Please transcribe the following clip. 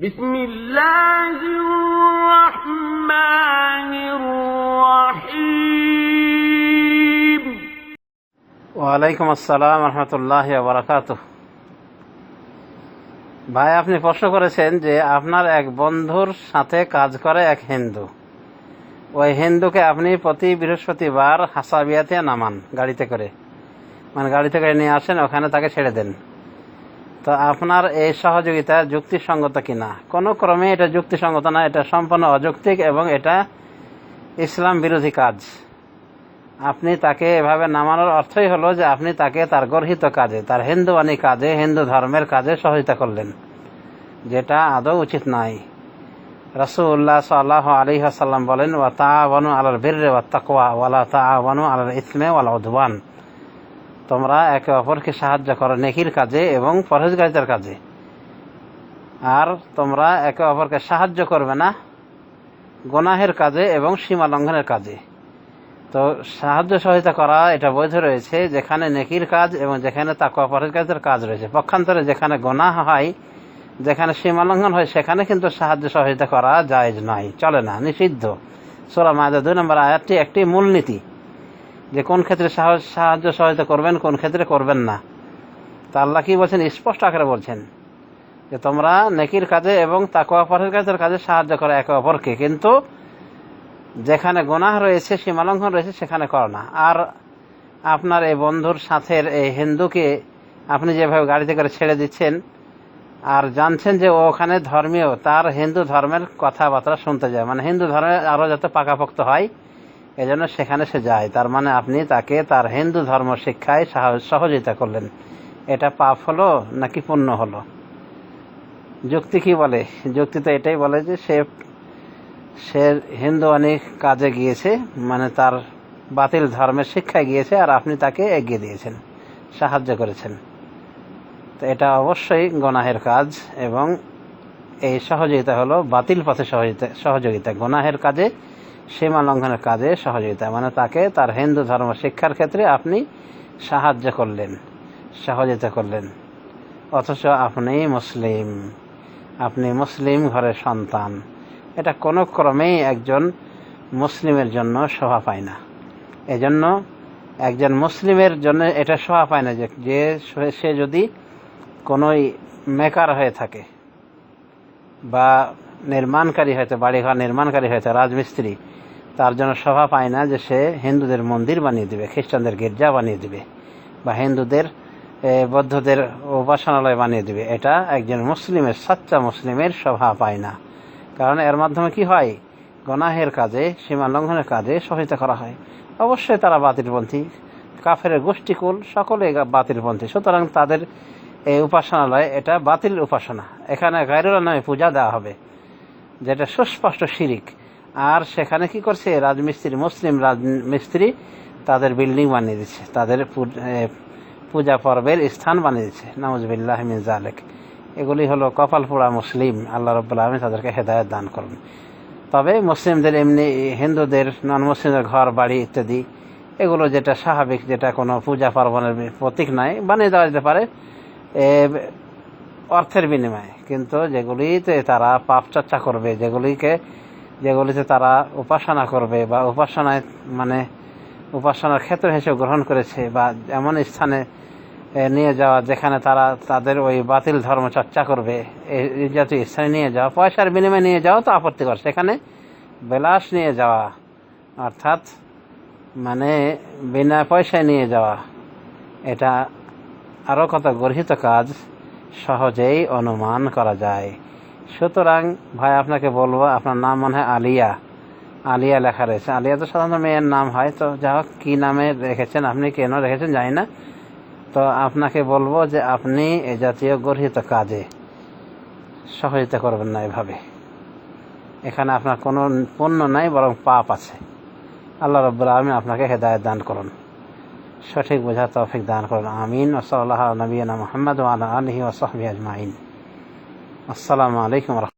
بسم الله الرحمن الرحيم ওয়ালাইকুম আসসালাম রহমতুল্লাহ বারাকাত ভাই আপনি প্রশ্ন করেছেন যে আপনার এক বন্ধুর সাথে কাজ করে এক হিন্দু ওই হিন্দুকে আপনি প্রতি বৃহস্পতিবার হাসাবিয়াতে নামান গাড়িতে করে মানে গাড়িতে করে নিয়ে আসেন ওখানে তাকে ছেড়ে দেন তো আপনার এই সহযোগিতা যুক্তিসঙ্গত কিনা? কোনো ক্রমে এটা যুক্তিসঙ্গত না, এটা সম্পূর্ণ অযৌক্তিক এবং এটা ইসলাম বিরোধী কাজ। আপনি তাকে এভাবে নামানোর অর্থই হলো যে আপনি তাকে তার গর্হিত কাজে, তার হিন্দুয়ানি কাজে, হিন্দু ধর্মের কাজে সহযোগিতা করলেন, যেটা আদৌ উচিত নাই রাসুল্লাহ সাল্লাহ আলী আসাল্লাম বলেন, ওয়া তা বানু বীর ওয়া তাকওয়া ওয়ালা তা বানু ইসমে ওয়ালা উদ্বান তোমরা একে অপরকে সাহায্য করো নেকির কাজে এবং পরহেজগারিতার কাজে। আর তোমরা একে অপরকে সাহায্য করবে না গোনাহের কাজে এবং সীমা লঙ্ঘনের কাজে। তো সাহায্য সহায়তা করা, এটা বৈধ রয়েছে, যেখানে নেকির কাজ এবং যেখানে তাকুয়া পরহেজগারিতার কাজ রয়েছে। পক্ষান্তরে যেখানে গোনাহ হয়, যেখানে সীমা লঙ্ঘন হয়, সেখানে কিন্তু সাহায্য সহায়তা করা জায়েজ নয়, চলে না, নিষিদ্ধ। সোলা মায়দা দুই নম্বর আয়াতটি একটি মূলনীতি। যে কোন ক্ষেত্রে সাহায্য সহায়তা করবেন, কোন ক্ষেত্রে করবেন না। তা আল্লাহ কি বলছেন? স্পষ্ট আকারে বলছেন যে তোমরা নেকির কাজে এবং তাকুয়া পরহেজগারিতার কাজে সাহায্য করো একে অপরকে। কিন্তু যেখানে গোনাহ রয়েছে সীমালঙ্ঘন রয়েছে, সেখানে করো না। আর আপনার এই বন্ধুর সাথের এই হিন্দুকে আপনি যেভাবে গাড়িতে করে ছেড়ে দিচ্ছেন আর জানছেন যে ওখানে ধর্মীয়, তার হিন্দু ধর্মের কথাবার্তা শুনতে যায়। মানে হিন্দু ধর্মে আরও যাতে পাকাপোক্ত হয় এজন্য সেখানে সে যায়। তার মানে আপনি তাকে তার হিন্দু ধর্ম শিক্ষায় সাহ- সহযোগিতা করলেন। এটা পাপ হলো নাকি পুণ্য হলো? যুক্তি কি বলে? যুক্তি তো এটাই বলে যে সে সে হিন্দু অনেক কাজে গিয়েছে মানে তার বাতিল ধর্মের শিক্ষায় গিয়েছে আর আপনি তাকে এগিয়ে দিয়েছেন, সাহায্য করেছেন। তো এটা অবশ্যই গনাহের কাজ এবং এই সহযোগিতা হলো বাতিল পথে সহযোগিতা সহযোগিতা। গনাহের কাজে সীমা লঙ্ঘনের কাজে সহযোগিতা। মানে তাকে তার হিন্দু ধর্ম শিক্ষার ক্ষেত্রে আপনি সাহায্য করলেন, সহযোগিতা করলেন। অথচ আপনি মুসলিম আপনি মুসলিম ঘরের সন্তান। এটা কোনো ক্রমেই একজন মুসলিমের জন্য শোভা পায় না। এজন্য একজন মুসলিমের জন্য এটা শোভা পায় না যে সে যদি কোনো মেকার হয়ে থাকে বা নির্মাণকারী হয়তো, বাড়িঘর নির্মাণকারী হয়তো রাজমিস্ত্রি তার জন্য শোভা পায় না যে সে হিন্দুদের মন্দির বানিয়ে দিবে, খ্রিস্টানদের গির্জা বানিয়ে দিবে, বা হিন্দুদের বৌদ্ধদের উপাসনালয় বানিয়ে দিবে। এটা একজন মুসলিমের, সাচ্চা মুসলিমের শোভা পায় না। কারণ এর মাধ্যমে কি হয়? গনাহের কাজে, সীমা লঙ্ঘনের কাজে সহায়তা করা হয়। অবশ্যই তারা বাতিলপন্থী, কাফের গোষ্ঠীকুল, সকলে বাতিলপন্থী। সুতরাং তাদের এই উপাসনালয় এটা বাতিল উপাসনা। এখানে গাইরুল্লাহ নামে পূজা দেওয়া হবে, যেটা সুস্পষ্ট শিরিক। আর সেখানে কি করছে? রাজমিস্ত্রি, মুসলিম রাজমিস্ত্রি তাদের বিল্ডিং বানিয়ে দিচ্ছে। তাদের পূজা পর্বের স্থান বানিয়ে দিচ্ছে। নওয়াজবিল্লাহ মিন জালেক এগুলি হলো কপাল পোড়া মুসলিম। আল্লাহ আলমী তাদেরকে হেদায়ত দান করুন। তবে মুসলিমদের এমনি হিন্দুদের নন মুসলিমদের ঘর, বাড়ি ইত্যাদি, এগুলো যেটা স্বাভাবিক, যেটা কোনো পূজা পার্বণের প্রতীক নয় বানিয়ে দেওয়া যেতে পারে অর্থের বিনিময়ে। কিন্তু যেগুলিতে তারা পাপ চর্চা করবে, যেগুলিকে যেগুলিতে তারা উপাসনা করবে বা উপাসনায় মানে উপাসনার ক্ষেত্র হিসেবে গ্রহণ করেছে বা এমন স্থানে নিয়ে যাওয়া যেখানে তারা তাদের ওই বাতিল ধর্ম চর্চা করবে এই- জাতীয় স্থানে নিয়ে যাওয়া, পয়সার বিনিময়ে নিয়ে যাওয়া তো আপত্তিকর। সেখানে বিলাস নিয়ে যাওয়া, অর্থাৎ মানে বিনা পয়সায় নিয়ে যাওয়া, এটা আরও কত গর্হিত কাজ, সহজেই অনুমান করা যায়। সুতরাং ভাই আপনাকে বলব, আপনার নাম মনে হয় আলিয়া। আলিয়া লেখা রয়েছে। আলিয়া তো সাধারণত মেয়ের নাম হয়। তো যা হোক, কী নামে রেখেছেন, আপনি কেন রেখেছেন জানি না। তো আপনাকে বলব যে আপনি এ জাতীয় গর্হিত কাজে সহযোগিতা করবেন না এভাবে। এখানে আপনার কোনো পণ্য নাই, বরং পাপ আছে। আল্লাহ রব্বুল আলমী আপনাকে হেদায়ত দান করুন। সঠিক বোঝা তৌফিক দান করুন। আমিন। ওসল্লাহ নবীনা মোহাম্মদ ওয়ালা আলহি ওসহবি আজমাইন। আসসালামু আলাইকুম রহমতুল্লাহ